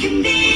같은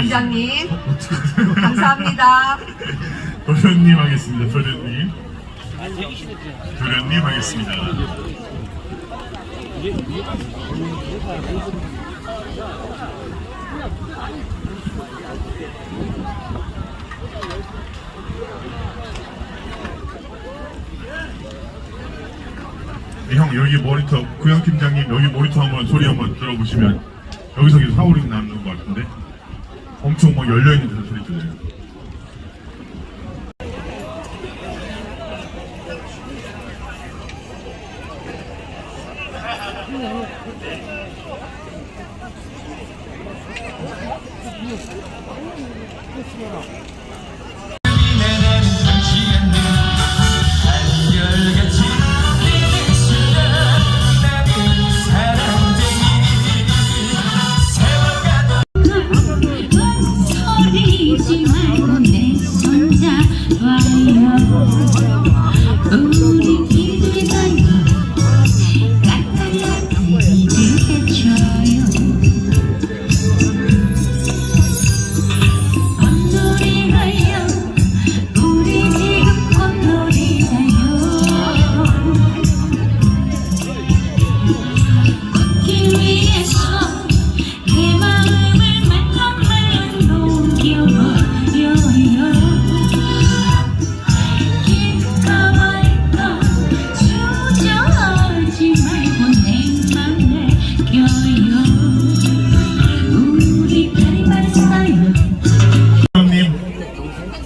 통통 원장님, 감사합니다. 도련님 하겠습니다. 도련님. 도련님 하겠습니다. 네, 형 여기 모니터 구영 팀장님 여기 모니터 한번 소리 한번 들어보시면 여기서 계속 사오링 나는 것 같은데 엄청 막 열려 있는 듯한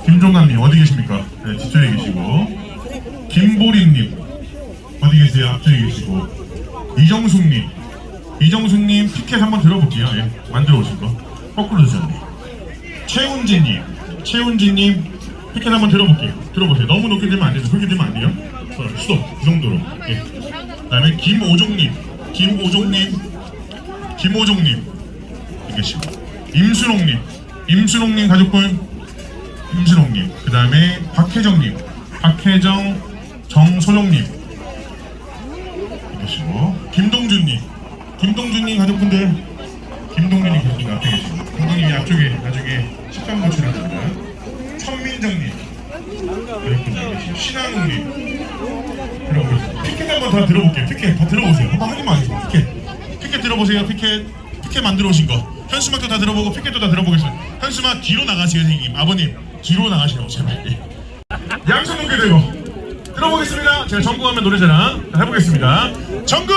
김종남님 어디 계십니까? 네, 뒤쪽에 계시고 김보림님 어디 계세요? 앞쪽에 계시고 이정숙님, 이정숙님 티켓 한번 들어볼게요. 예, 만들어 오신 거 거꾸로 주셨네. 최훈진님, 최훈진님 티켓 한번 들어볼게요. 들어보세요. 너무 높게 들면 안 돼요. 그렇게 들면 안 돼요. 어, 수도 그 정도로. 예. 그다음에 김오종님, 김오종님, 김오종님 계시고 임순옥님, 임순옥님 가족분 임순옥님, 그 다음에 박혜정님, 박혜정, 정소정님 계시고 김동준님, 김동준님 가족분들 김동준님 계신 앞에 계시고 김동준님이 앞쪽에 나중에 식당 모출합니다. 천민정님 가족분들 계시고 신한웅님 들어보세요. 피켓 한번 다 들어볼게요. 피켓 다 들어보세요. 한번 확인만 하겠습니다. 피켓 피켓 들어보세요. 피켓 피켓 만들어 오신 거. 현수막도 다 들어보고 피켓도 다 들어보겠습니다. 현수막 뒤로 나가세요, 선생님. 아버님 뒤로 나가세요, 제발. 예. 양손 들고 들어보겠습니다. 제가 전국하면 노래자랑 해보겠습니다. 전국.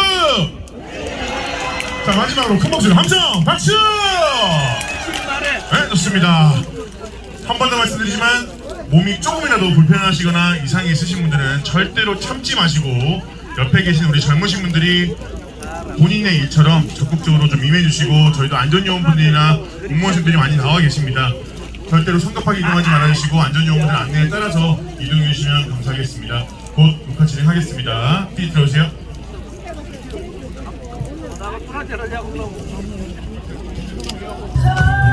자 마지막으로 큰 목소리 함성 박수. 네 좋습니다. 한 번 더 말씀드리지만 몸이 조금이라도 불편하시거나 이상이 있으신 분들은 절대로 참지 마시고 옆에 계신 우리 젊으신 분들이 본인의 일처럼 적극적으로 좀 임해주시고 저희도 안전요원분들이나 공무원분들이 많이 나와 계십니다. 절대로 성급하게 이동하지 말아주시고 안전요원분들 안내에 따라서 이동해 주시면 감사하겠습니다. 곧 녹화 진행하겠습니다. 띠 들어오세요. 왼쪽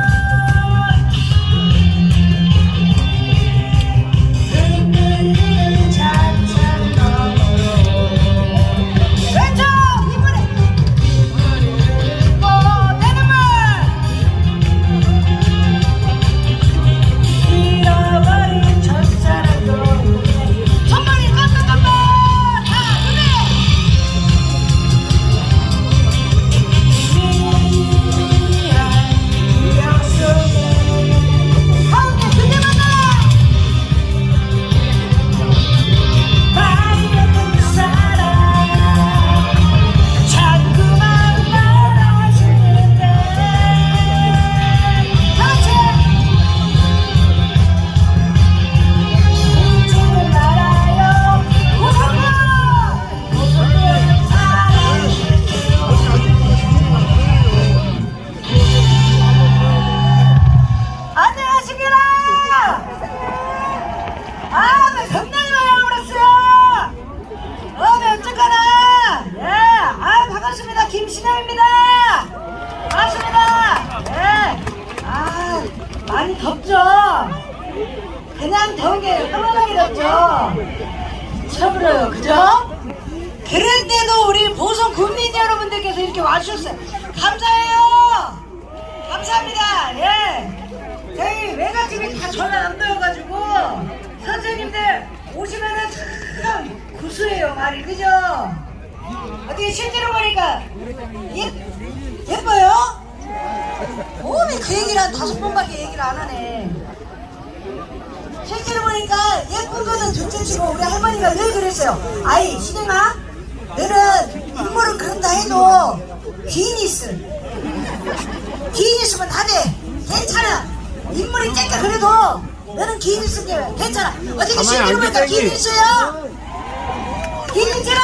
신영입니다. 반갑습니다. 예. 아, 많이 덥죠? 그냥 더운 게 얼마나게 덥죠? 처음으로요, 그죠? 그런데도 우리 보성 국민 여러분들께서 이렇게 와주셨어요. 감사해요. 감사합니다. 예. 저희 외갓집이 다 전화 안 넣어가지고 선생님들 오시면은 참 구수해요 말이 그죠? 어떻게 실제로 보니까 예, 예뻐요? 오메 그 얘기를 한 다섯 번밖에 얘기를 안 하네 실제로 보니까 예쁜 거는 둘째치고 우리 할머니가 늘 그랬어요 아이 신영아 너는 인물은 그런다 해도 귀인이 있어 기인 있으면 다 돼. 괜찮아. 인물이 째까 그래도 너는 있으니까 괜찮아. 어떻게 실제로 보니까 기인 있어요? 기인 있잖아.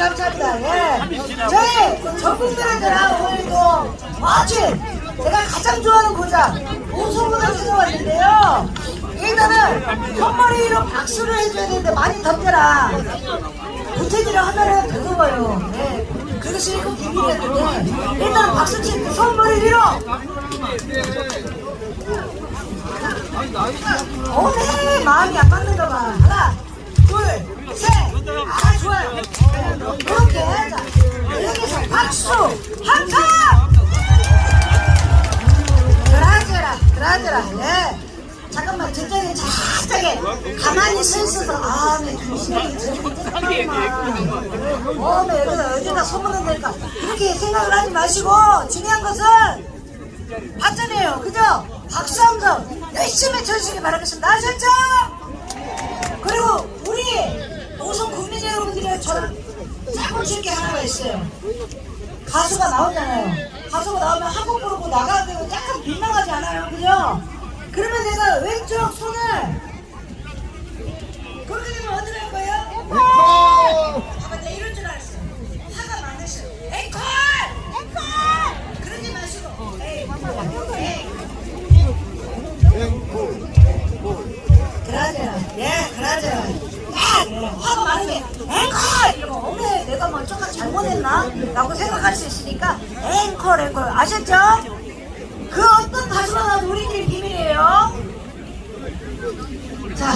감사합니다. 예. 저희 전국들한테랑 오늘도 마침 제가 가장 좋아하는 고장 오성문을 찾아왔는데요. 일단은 선머리로 박수를 해줘야 되는데 많이 덥더라. 부채질을 하면은 더 더워요. 네. 그것이 그 비밀이었는데 일단 박수 치고 손머리 위로. 오네 마음이 안 맞는가 봐. 하나, 둘, 셋. 아 좋아요. 이렇게 자 여기서 박수 한칸. 그라저라 그라저라 예. 잠깐만 저쪽에 착하게 가만히 서 있어서 아내 들리구만 어메 여기다 어디다 소문을 낼까 그렇게 생각을 하지 마시고 중요한 것은 봤잖아요 그죠? 박수 함성 열심히 쳐주시기 바라겠습니다 아셨죠? 그리고 우리 오성 국민 여러분들이 저랑 짝꿍 칠게 하나가 있어요 가수가 나오잖아요. 가수가 나오면 한국 부르고 되고 약간 민망하지 않아요? 그죠? 그러면 내가 왼쪽 손을 그렇게 되면 어떻게 할 거예요? 그 어떤 가수가 나도 우리끼리 비밀이에요. 자,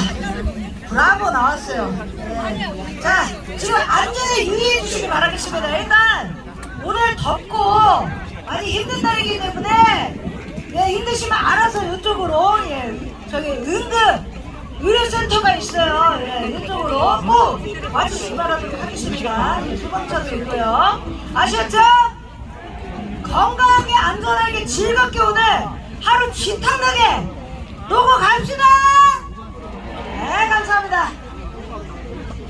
브라보 나왔어요. 네. 자, 지금 안전에 유의해 주시기 바라겠습니다. 일단 오늘 덥고 많이 힘든 날이기 때문에 예, 힘드시면 알아서 이쪽으로 예, 저기 응급 의료센터가 있어요. 예, 이쪽으로 꼭 와주시기 바라도록 하겠습니다. 예, 두 번째도 있고요. 아셨죠? 건강하게 안전하게 즐겁게 오늘 하루 기탄하게 놀고 갑시다. 네 감사합니다.